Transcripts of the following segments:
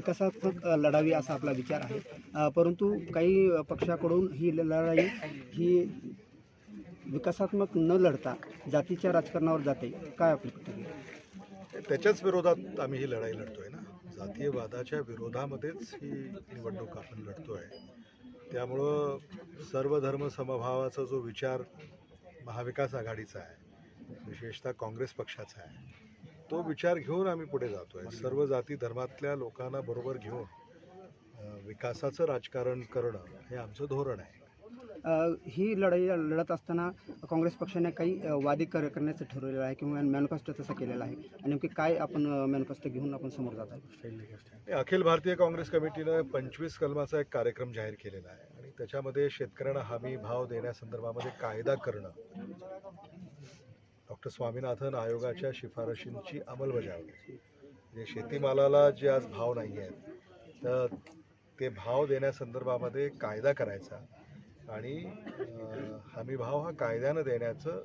विकासात्मक लढावी असा आपला विचार आहे. परंतु काही पक्षाकडून ही लढाई ही विकासात्मक न लढता जातीच्या राजकारणावर जाते. काय आपली प्रतिक्रिया? त्याच्याच विरोधात आम्ही ही लढाई लढतोय ना. जातीयवादाच्या विरोधामध्येच ही निवडणूक आपण लढतो आहे त्यामुळं सर्व धर्म समभावाचा जो विचार महाविकास आघाडीचा आहे विशेषतः काँग्रेस पक्षाचा आहे तो विचार घेऊन आम्ही पुढे जातोय. सर्व जाती धर्मातल्या लोकांना बरोबर घेऊन विकासाचं राजकारण करणं हे आमचं धोरण आहे. ही लढाई लढत असताना काँग्रेस पक्षाने काही वादी कर करण्याचं ठरवलेलं आहे किंवा मॅनिफेस्टो तसं केलेलं आहे. आणि नेमकी काय आपण मॅनिफेस्टो घेऊन आपण समोर जात आहे अखिल भारतीय काँग्रेस कमिटीनं पंचवीस कलमाचा एक कार्यक्रम जाहीर केलेला आहे. आणि त्याच्यामध्ये शेतकऱ्यांना हमी भाव देण्यासंदर्भामध्ये कायदा करणं डॉक्टर स्वामीनाथन आयोगाच्या शिफारशींची अंमलबजावणी. म्हणजे शेतीमालाला जे आज भाव नाही आहेत तर ते भाव देण्यासंदर्भामध्ये कायदा करायचा आणि हमी भाव हा कायद्यानं देण्याचं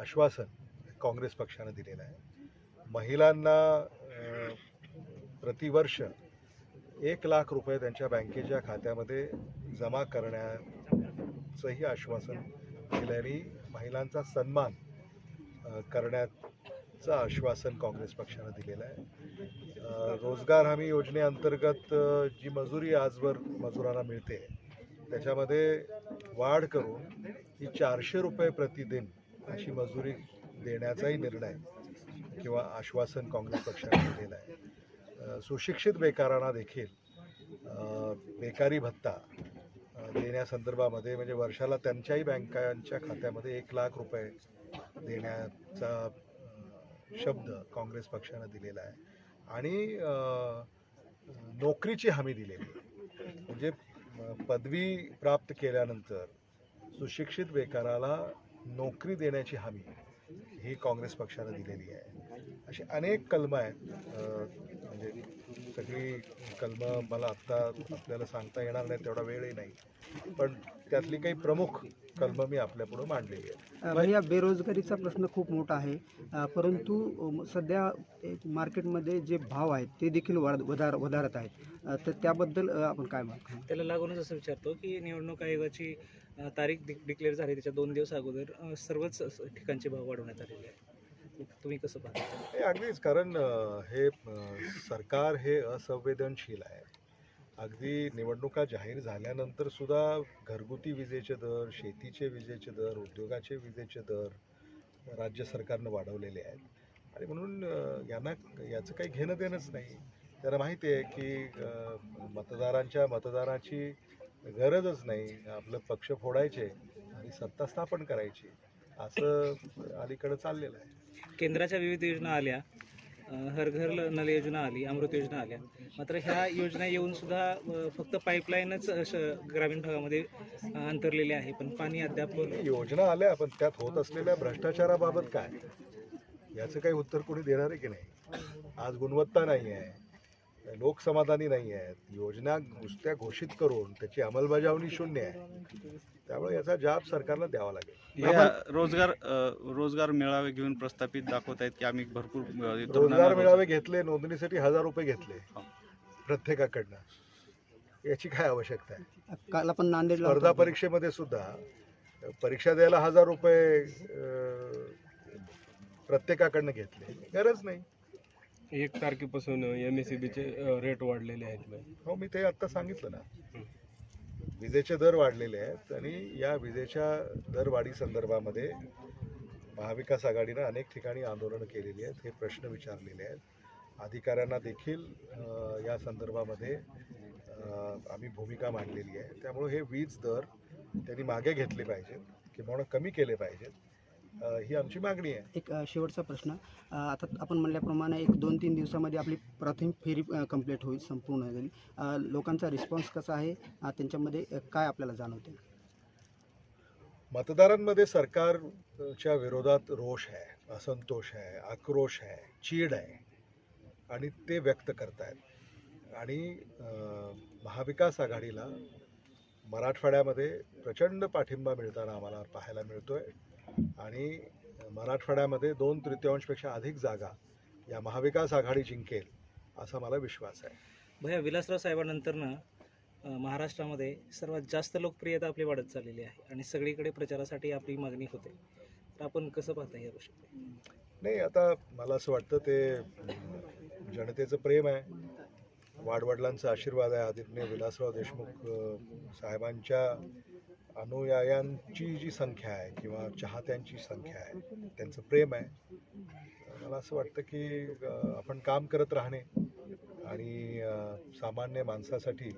आश्वासन काँग्रेस पक्षानं दिलेलं आहे. महिलांना प्रतिवर्ष एक लाख रुपये त्यांच्या बँकेच्या खात्यामध्ये जमा करण्याचंही आश्वासन दिल्याने महिलांचा सन्मान करण्याचं आश्वासन काँग्रेस पक्षानं दिलेलं आहे. रोजगार हमी योजनेअंतर्गत जी मजुरी आजवर मजुरांना मिळते त्याच्यामध्ये वाढ करून ही चारशे रुपये प्रतिदिन अशी मजुरी देण्याचाही निर्णय किंवा आश्वासन काँग्रेस पक्षाने दिलेलं आहे. सुशिक्षित बेकारांना देखील बेकारी भत्ता देण्यासंदर्भामध्ये म्हणजे वर्षाला त्यांच्याही बँकांच्या खात्यामध्ये एक लाख रुपये देण्याचा शब्द काँग्रेस पक्षानं दिलेला आहे. आणि नोकरीची हमी दिलेली आहे. म्हणजे पदवी प्राप्त केल्यानंतर सुशिक्षित बेकाराला नोकरी देण्याची हमी ही काँग्रेस पक्षानं दिलेली आहे. अशी अनेक कलमं आहेत. म्हणजे म्हणजे सगळी कलमं मला आत्ता आपल्याला सांगता येणार नाही तेवढा वेळही नाही. पण त्यातली काही प्रमुख कलमं मी आपल्यापुढं मांडलेली आहेत. अ, भैया बेरोजगारीचा प्रश्न खूप मोठा आहे. परंतु सध्या एक मार्केटमध्ये जे भाव आहेत ते देखील वाढ वधार वधारत आहेत. तर त्याबद्दल आपण काय घालू? त्याला लागूनच असं विचारतो की निवडणूक आयोगाची तारीख डिक्लेअर झाली त्याच्या दोन दिवस अगोदर सर्वच ठिकाणचे भाव वाढवण्यात आलेले आहे तुम्ही कसं पाहता? हे अगदीच कारण अ, हे अ, सरकार हे असंवेदनशील आहे. अगदी निवडणुका जाहीर झाल्यानंतर सुद्धा घरगुती विजेचे दर शेतीचे विजेचे दर उद्योगाचे विजेचे दर राज्य सरकारनं वाढवलेले आहेत. आणि म्हणून अ, यांना याचं काही घेणं देणंच नाही. त्यांना माहिती आहे की अ, मतदारांच्या मतदाराची गरजच नाही. आपलं पक्ष फोडायचे आणि सत्ता स्थापन करायची. असं अलीकडं चाललेलं आहे. केंद्राच्या विविध योजना आल्या. हर घर नल योजना आली अमृत योजना आल्या. मात्र ह्या योजना येऊन सुद्धा फक्त पाईपलाईनच ग्रामीण भागामध्ये अंतरलेले अंतरलेली आहे. पण पाणी अद्याप योजना आल्या पण त्यात होत असलेल्या भ्रष्टाचाराबाबत काय? याचं काही उत्तर कोणी देणार आहे की नाही? आज गुणवत्ता नाही आहे लोकसमाधानी नाही आहेत. योजना नुसत्या घोषित करून त्याची अंमलबजावणी शून्य आहे. त्यामुळे याचा जाब सरकारला द्यावा लागेल. या रोजगार रोजगार मेळावे घेऊन प्रस्थापित दाखवत आहेत की आम्ही भरपूर रोजगार रोज- मेळावे घेतले नोंदणीसाठी हजार रुपये घेतले. हो. प्रत्येकाकडनं. याची काय आवश्यकता आहे? काल आपण नांदेडला स्पर्धा. परीक्षेमध्ये सुद्धा परीक्षा द्यायला हजार रुपये प्रत्येकाकडनं घेतले. गरज नाही. एक तारखेपासून एम एस सी बीचे रेट वाढलेले आहेत बाई. हो मी ते आत्ता सांगितलं ना. विजेचे दर वाढलेले आहेत आणि या विजेच्या दरवाढी संदर्भामध्ये महाविकास आघाडीनं अनेक ठिकाणी आंदोलनं केलेली आहेत हे प्रश्न विचारलेले आहेत. अधिकाऱ्यांना देखील अं, या संदर्भामध्ये अं, आम्ही भूमिका मांडलेली आहे. त्यामुळे हे वीज दर त्यांनी मागे घेतले पाहिजेत किंवा कमी केले पाहिजेत. ही आमची मागणी आहे. एक शेवटचा प्रश्न. आता आपण म्हणल्याप्रमाणे एक दोन तीन दिवसामध्ये आपली प्रथम फेरी कंप्लीट होईल संपूर्ण होईल. लोकांचा रिस्पॉन्स कसा आहे? त्यांच्यामध्ये काय आपल्याला जाणवते? मतदारांमध्ये सरकारच्या विरोधात रोष आहे असंतोष आहे आक्रोश आहे चीड आहे आणि ते व्यक्त करतायत. आणि महाविकास आघाडीला मराठवाड्यामध्ये प्रचंड पाठिंबा मिळताना आम्हाला पाहायला मिळतोय. आणि मराठवाड्यामध्ये दोन तृतीयांशपेक्षा अधिक जागा या महाविकास आघाडी जिंकेल असा मला विश्वास आहे. भैया विलासराव साहेबांनंतरनं महाराष्ट्रामध्ये सर्वात जास्त लोकप्रियता आपली वाढत चाललेली आहे आणि सगळीकडे प्रचारासाठी आपली मागणी होते. तर आपण कसं पाहता या गोष्टी? नाही आता मला असं वाटतं ते जनतेचं प्रेम आहे. वाडवडिलांचा आशीर्वाद आहे. आदित्य विलासराव देशमुख साहेबांच्या अनुयायांची जी संख्या आहे किंवा चाहत्यांची संख्या आहे त्यांचं प्रेम आहे. मला असं वाटतं की आपण काम करत राहणे आणि सामान्य माणसासाठी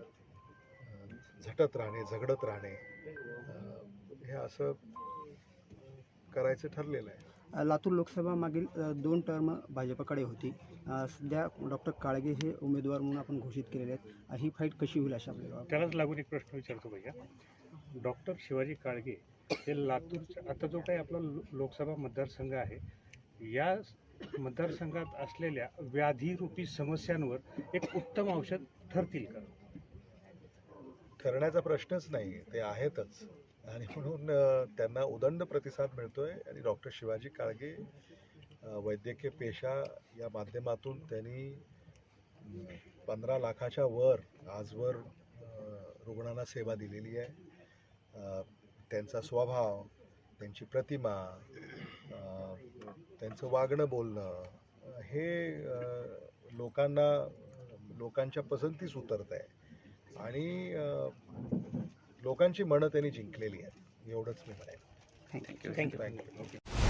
झटत राहणे झगडत राहणे हे असं करायचं ठरलेलं आहे. लातूर लोकसभा मागील दोन टर्म भाजपकडे होती. सध्या डॉक्टर काळगे हे उमेदवार म्हणून आपण घोषित केलेले आहेत. ही फाईट कशी होईल अशा आपल्याला? त्यालाच लागून एक प्रश्न विचारतो भैया. डॉक्टर शिवाजी काळगे हे लातूरचा आता जो काही आपला लो- लोकसभा मतदारसंघ आहे या मतदारसंघात असलेल्या व्याधीरूपी समस्यांवर एक उत्तम औषध ठरतील का? ठरण्याचा प्रश्नच नाही ते आहेतच. आणि म्हणून त्यांना उदंड प्रतिसाद मिळतोय आणि डॉक्टर शिवाजी काळगे वैद्यकीय पेशा या माध्यमातून त्यांनी पंधरा लाखाच्या वर आजवर रुग्णांना सेवा दिलेली आहे. त्यांचा स्वभाव त्यांची प्रतिमा त्यांचं वागणं बोलणं हे लोकांना लोकांच्या पसंतीस उतरत आहे. आणि लोकांची मनं त्यांनी जिंकलेली आहेत. एवढंच मी म्हणेन. Thank you thank you thank you